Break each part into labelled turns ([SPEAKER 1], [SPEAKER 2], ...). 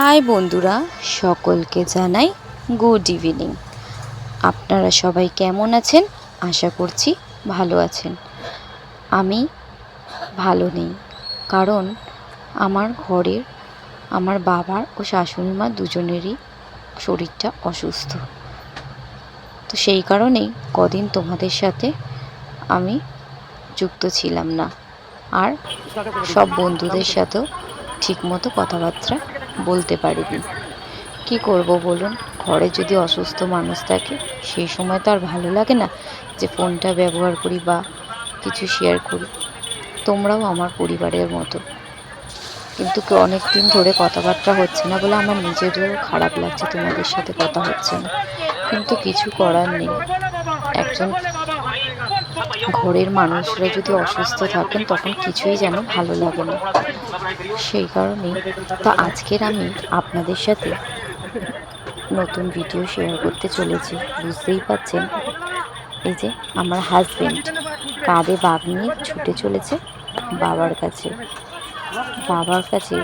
[SPEAKER 1] High বন্ধুরা, সকলকে জানাই গুড ইভিনিং আপনারা সবাই কেমন আছেন? আশা করছি ভালো আছেন। আমি ভালো নেই, কারণ আমার ঘরের, আমার বাবার ও শাশুড়ি মা দুজনেরই শরীরটা অসুস্থ। তো সেই কারণেই কদিন তোমাদের সাথে আমি যুক্ত ছিলাম না। আর সব বন্ধুদের সাথেও ঠিকমতো কথাবার্তা বলতে পারিনি। কি করব বলুন? ঘরে যদি অসুস্থ মানুষ থাকে, সেই সময় তো আর ভালো লাগে না যে ফোনটা ব্যবহার করি বা কিছু শেয়ার করি। তোমরাও আমার পরিবারের মতো। কিন্তু অনেক দিন ধরে কথাবার্তা হচ্ছে না বলে আমার নিজেরও খারাপ লাগছে, তোমাদের সাথে কথা হচ্ছে না। কিন্তু কিছু করার নেই। একজন ঘরের মানুষরা যদি অসুস্থ থাকেন, তখন কিছুই যেন ভালো লাগে না। সেই কারণে তো আজকের আমি আপনাদের সাথে নতুন ভিডিও শেয়ার করতে চলেছি। বুঝতেই পাচ্ছেন? এই যে আমার হাজব্যান্ড কাঁধে বাঘ নিয়ে ছুটে চলেছে বাবার কাছে। বাবার কাছে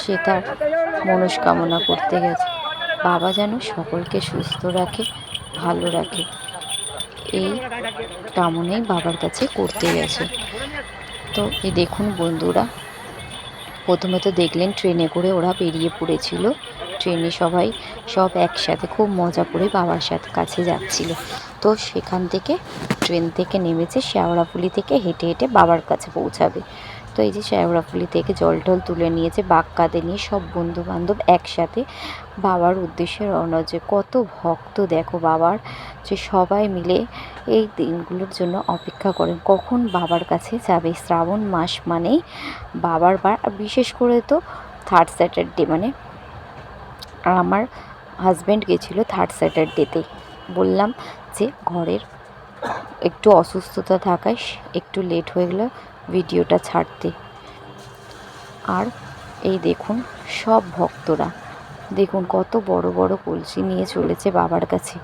[SPEAKER 1] সে তার মনস্কামনা করতে গেছে। বাবা যেন সকলকে সুস্থ রাখে, ভালো রাখে। এই কামনাই বাবার কাছে করতে গেছে। তো এই দেখুন বন্ধুরা, প্রথমে তো দেখলেন ট্রেনে করে ওরা বেরিয়ে পড়েছিল। ট্রেনে সবাই সব একসাথে খুব মজা করে বাবার সাথে কাছে যাচ্ছিল। তো সেখান থেকে ট্রেন থেকে নেমেছে শেওড়াফুলি থেকে হেঁটে হেঁটে বাবার কাছে পৌঁছাবে। তো এই যে শেওড়াফুলি থেকে জল টল তুলে নিয়েছে, বাঘ কাঁধে নিয়ে সব বন্ধু বান্ধব একসাথে বাবার উদ্দেশ্যে রওনা যে কত ভক্ত দেখো বাবার, যে সবাই মিলে এই দিনগুলোর জন্য অপেক্ষা করেন। কখন বাবার কাছে যাবে? শ্রাবণ মাস মানেই বাবার বার বিশেষ করে তো থার্ড স্যাটারডে মানে আমার হাজব্যান্ড গেছিল থার্ড স্যাটারডেতে বললাম যে ঘরের একটু অসুস্থতা থাকায় একটু লেট হয়ে গেলো। ভিডিওটা ছাড়তে। আর এই দেখুন, সব ভক্তরা। দেখুন, কত বড় বড় কলসি নিয়ে চলেছে বাবার কাছে।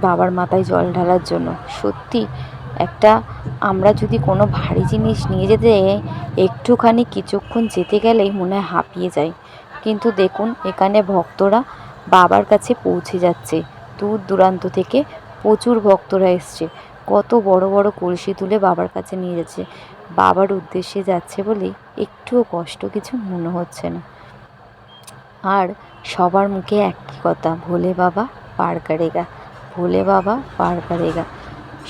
[SPEAKER 1] বাবার মাথায় জল ঢালার জন্য। সত্যি, একটা আমরা যদি কোনো ভারী জিনিস নিয়ে যেতে একটুখানি কিছুক্ষণ যেতে গেলেই মনে হয় হাঁপিয়ে যায় কিন্তু দেখুন, এখানে ভক্তরা বাবার কাছে পৌঁছে যাচ্ছে। দূর দূরান্ত থেকে প্রচুর ভক্তরা এসছে। কত বড় বড় কলসি তুলে বাবার কাছে নিয়ে যাচ্ছে। বাবার উদ্দেশ্যে যাচ্ছে বলে একটুও কষ্ট কিছু মনে হচ্ছে না। আর সবার মুখে একই কথা, ভোলে বাবা, পার কারেগা। ভোলে বাবা, পার কারেগা।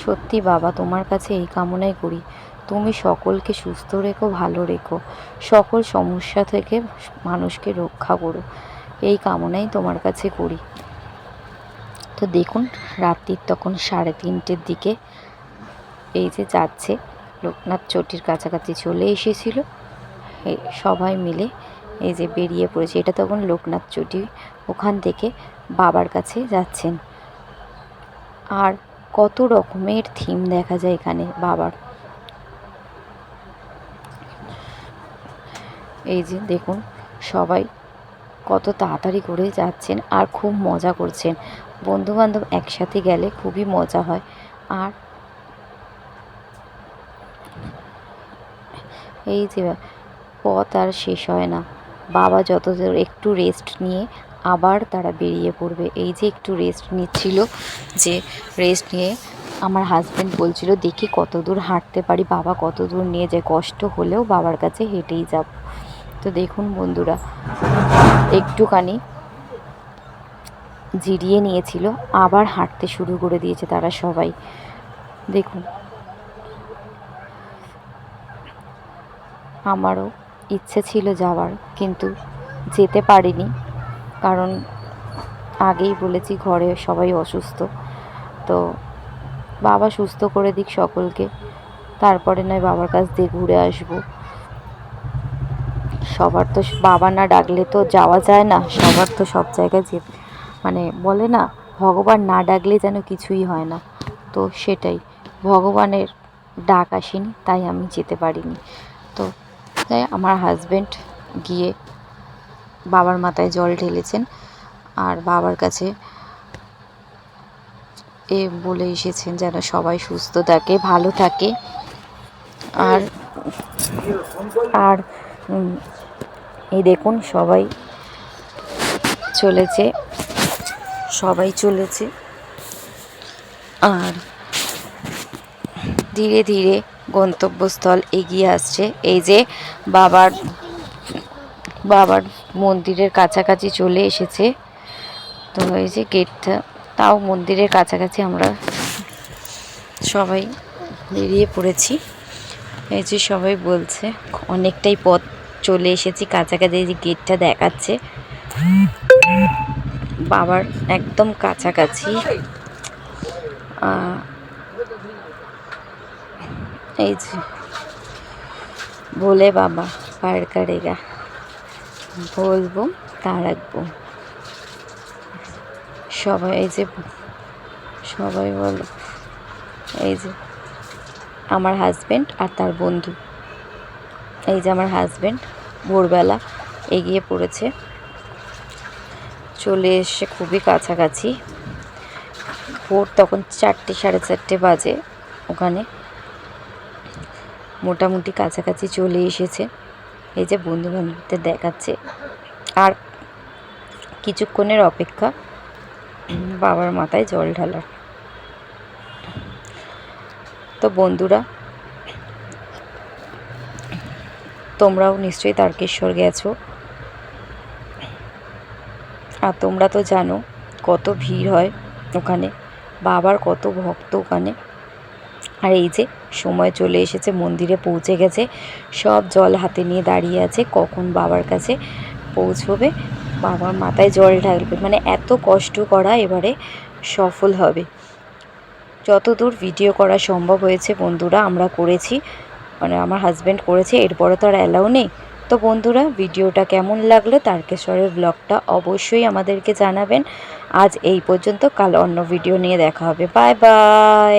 [SPEAKER 1] সত্যি বাবা, তোমার কাছে এই কামনাই করি। তুমি সকলকে সুস্থ রেখো, ভালো রেখো। সকল সমস্যা থেকে মানুষকে রক্ষা করো। এই কামনাই তোমার কাছে করি। তো দেখুন রাত্রির তখন সাড়ে তিনটের দিকে এই যে যাচ্ছে। লোকনাথ চটির কাছাকাছি চলে এসেছিল। সবাই মিলে এই যে বেরিয়ে পড়েছে। এটা তখন লোকনাথ চটি। ওখান থেকে বাবার কাছে যাচ্ছেন। আর কত রকমের থিম দেখা যায় এখানে বাবার। এই যে দেখুন, সবাই কত তাড়াতাড়ি করে যাচ্ছেন আর খুব মজা করছেন। বন্ধুবান্ধব একসাথে গেলে খুবই মজা হয়। আর এই যে পথ আর শেষ হয় না। বাবা যত একটু রেস্ট নিয়ে আবার তারা বেরিয়ে পড়বে। এই যে একটু রেস্ট নিচ্ছিল যে রেস্ট নিয়ে আমার হাজব্যান্ড বলছিল, দেখি কত দূর হাঁটতে পারি, বাবা কত দূর নিয়ে যায়, কষ্ট হলেও বাবার কাছে হেঁটেই যাব। তো দেখুন বন্ধুরা, একটুখানি জিরিয়ে নিয়েছিল, আবার হাঁটতে শুরু করে দিয়েছে তারা সবাই। দেখুন, আমারও ইচ্ছে ছিল যাওয়ার, কিন্তু যেতে পারিনি, কারণ আগেই বলেছি ঘরে সবাই অসুস্থ। তো বাবা সুস্থ করে দিক সকলকে, তারপরে নয় বাবার কাছ দিয়ে ঘুরে আসব। সবার তো বাবা না ডাকলে তো যাওয়া যায় না, সবার তো সব জায়গায় যে মানে বলে না, ভগবান না ডাকলে যেন কিছুই হয় না। তো সেটাই, ভগবানের ডাক আসেনি, তাই আমি যেতে পারিনি। তো তাই আমার হাজব্যান্ড গিয়ে বাবার মাথায় জল ঢেলেছেন, আর বাবার কাছে এ বলে এসেছেন যেন সবাই সুস্থ থাকে, ভালো থাকে। আর আর এই দেখুন, সবাই চলেছে। সবাই চলেছে। আর ধীরে ধীরে গন্তব্যস্থল এগিয়ে আসছে। এই যে বাবার বাবার মন্দিরের কাছাকাছি চলে এসেছে। তো এই যে গেটটা, তাও মন্দিরের কাছাকাছি আমরা সবাই বেরিয়ে পড়েছি। এই যে সবাই বলছে, অনেকটাই পথ চলে এসেছি, কাছাকাছি যে গেটটা দেখাচ্ছে। বাবার একদম কাছাকাছি। এই যে, ভোলে বাবা পার করেগা। বলব তা রাখব। সবাই এই যে, সবাই বলো, এই যে, আমার হাজব্যান্ড আর তার বন্ধু। এই যে আমার হাজবেন্ড ভোরবেলা এগিয়ে পড়েছে। চলে এসে খুবই কাছাকাছি। ভোর তখন চারটে, সাড়ে চারটে বাজে। ওখানে মোটামুটি কাছাকাছি চলে এসেছে। এই যে বন্ধু বান্ধবদের দেখাচ্ছে। আর কিছুক্ষণের অপেক্ষা বাবার মাথায় জল ঢালার। তো বন্ধুরা তোমরাও নিশ্চয়ই তারকেশ্বর গেছো। আর তোমরা তো জানো, কত ভিড় হয় ওখানে, বাবার কত ভক্ত ওখানে। আর এই যে সময় চলে এসেছে, মন্দিরে পৌঁছে গেছে, সব জল হাতে নিয়ে দাঁড়িয়ে আছে, কখন বাবার কাছে পৌঁছবে, বাবার মাথায় জল ঢালবে। মানে এত কষ্ট করা এবারে সফল হবে। যতদূর ভিডিও করা সম্ভব হয়েছে বন্ধুরা, আমরা করেছি। মানে আমার হাজব্যান্ড করেছে, এরপরে তো আর অ্যালাউ নেই। তো বন্ধুরা, ভিডিওটা কেমন লাগল তারকেশ্বরের ব্লগটা অবশ্যই আমাদেরকে জানাবেন। আজ এই পর্যন্ত, কাল অন্য ভিডিও নিয়ে দেখা হবে। Bye bye